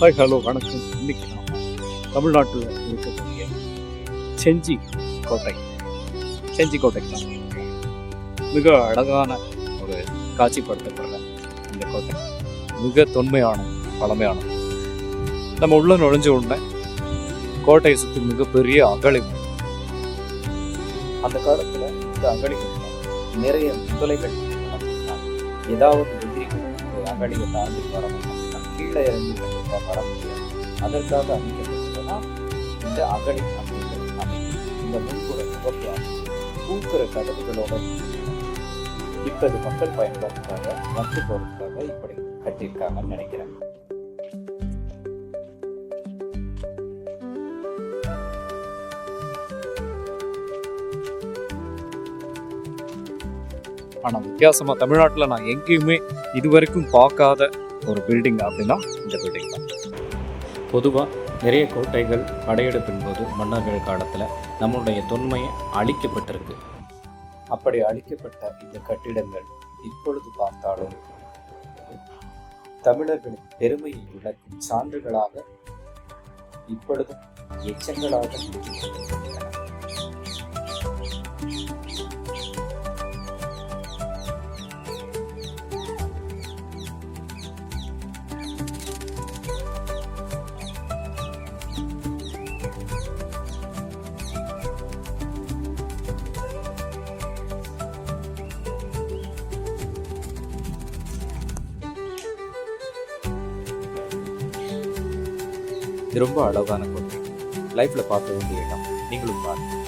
Hi hello வணக்கம். இன்னைக்கு நாம் தமிழ்நாட்டில் இருக்கக்கூடிய செஞ்சி கோட்டை செஞ்சி கோட்டைக்கு தான். மிக அழகான ஒரு காட்சிப்படுத்தப்படுற இந்த கோட்டை. மிக தொன்மையான பழமையான. நம்ம உள்ள நுழைஞ்ச உடனே கோட்டையை சுற்றி மிகப்பெரிய அகழி அந்த காலத்தில் இந்த அகழி நிறைய முதலைகள் ஏதாவது எதிரிகள் அகழியை தாண்டி வர முடியும் கீழே இறங்கி கண்டிப்பாக வர முடியாது அதற்காக அமைக்கப்பட்டதுன்னா இந்த அகழி அப்படிங்கிறது அமைப்பு இந்த முன்புற முகப்பாக அமைப்பு கதவுகளோட இப்போ இது மக்கள் பயன்பாட்டுக்காக வந்து போகிறதுக்காக இப்படி கட்டியிருக்காங்கன்னு நினைக்கிறேன் ஆனால் வித்தியாசமாக தமிழ்நாட்டில் நான் எங்கேயுமே இது வரைக்கும் பார்க்காத ஒரு பில்டிங் அப்படின்னா இந்த பில்டிங் தான். பொதுவாக நிறைய கோட்டைகள் படையெடுப்பின் போது மன்னர்கள் காலத்தில் நம்மளுடைய தொன்மையை அழிக்கப்பட்டிருக்கு. அப்படி அழிக்கப்பட்ட இந்த கட்டிடங்கள் இப்பொழுது பார்த்தாலும் தமிழர்களின் பெருமையை விளக்கும் சான்றுகளாக இப்பொழுதும் எச்சங்களாக இது ரொம்ப அழகான கோட்டை லைஃப்பில் பார்க்க வேண்டிய இடம். நீங்களும் பாருங்கள்